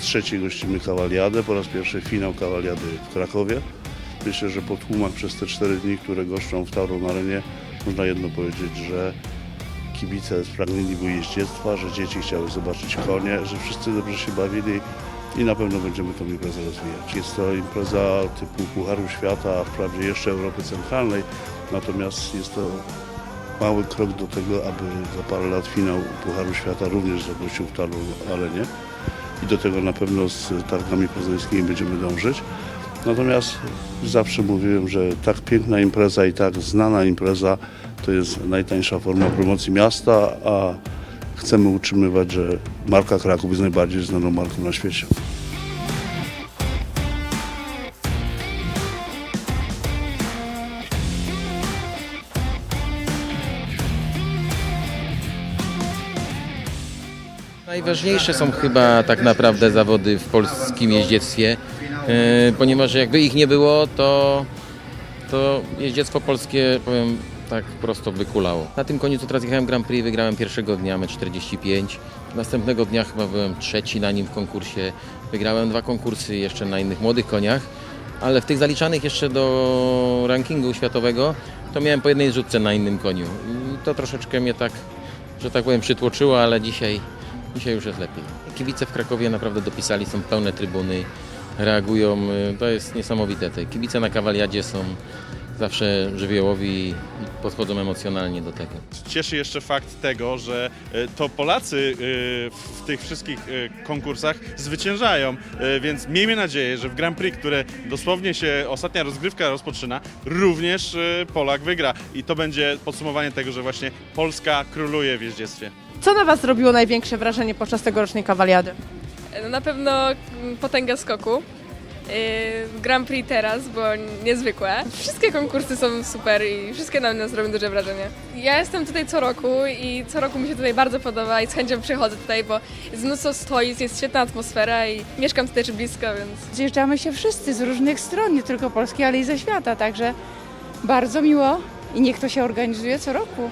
trzeci gościmy kawaliadę, po raz pierwszy finał kawaliady w Krakowie. Myślę, że po tłumach przez te cztery dni, które goszczą w Tauron Arenie, można jedno powiedzieć, że kibice spragnieni były jeździectwa, że dzieci chciały zobaczyć konie, że wszyscy dobrze się bawili i na pewno będziemy tę imprezę rozwijać. Jest to impreza typu Pucharu Świata, a wprawdzie jeszcze Europy Centralnej, natomiast jest to mały krok do tego, aby za parę lat finał Pucharu Świata również zagościł w Talu Arenie i do tego na pewno z targami poznańskimi będziemy dążyć. Natomiast zawsze mówiłem, że tak piękna impreza i tak znana impreza to jest najtańsza forma promocji miasta, a chcemy utrzymywać, że marka Kraków jest najbardziej znaną marką na świecie. Najważniejsze są chyba tak naprawdę zawody w polskim jeździectwie, e, ponieważ jakby ich nie było, to, to jeździectwo polskie, powiem tak prosto, wykulało. Na tym koniu, co teraz jechałem Grand Prix, wygrałem pierwszego dnia, metr 45. Następnego dnia chyba byłem trzeci na nim w konkursie. Wygrałem dwa konkursy jeszcze na innych młodych koniach, ale w tych zaliczanych jeszcze do rankingu światowego, to miałem po jednej rzutce na innym koniu. I to troszeczkę mnie tak, że tak powiem, przytłoczyło, ale dzisiaj Dzisiaj już jest lepiej. Kibice w Krakowie naprawdę dopisali, są pełne trybuny, reagują. y, To jest niesamowite. Te kibice na kawaliadzie są zawsze żywiołowi i podchodzą emocjonalnie do tego. Cieszy jeszcze fakt tego, że e, to Polacy e, w tych wszystkich konkursach zwyciężają, więc miejmy nadzieję, że w Grand Prix, które dosłownie się ostatnia rozgrywka rozpoczyna, również Polak wygra i to będzie podsumowanie tego, że właśnie Polska króluje w jeździectwie. Co na Was zrobiło największe wrażenie podczas tegorocznej kawaliady? No na pewno mm, potęga skoku. Yy, Grand Prix teraz było niezwykłe. Wszystkie konkursy są super i wszystkie na nas robią duże wrażenie. Ja jestem tutaj co roku i co roku mi się tutaj bardzo podoba i z chęcią przychodzę tutaj, bo jest mnóstwo stoisk, jest świetna atmosfera i mieszkam tutaj też blisko, więc Zjeżdżamy się wszyscy z różnych stron, nie tylko Polski, ale i ze świata, także bardzo miło i niech to się organizuje co roku.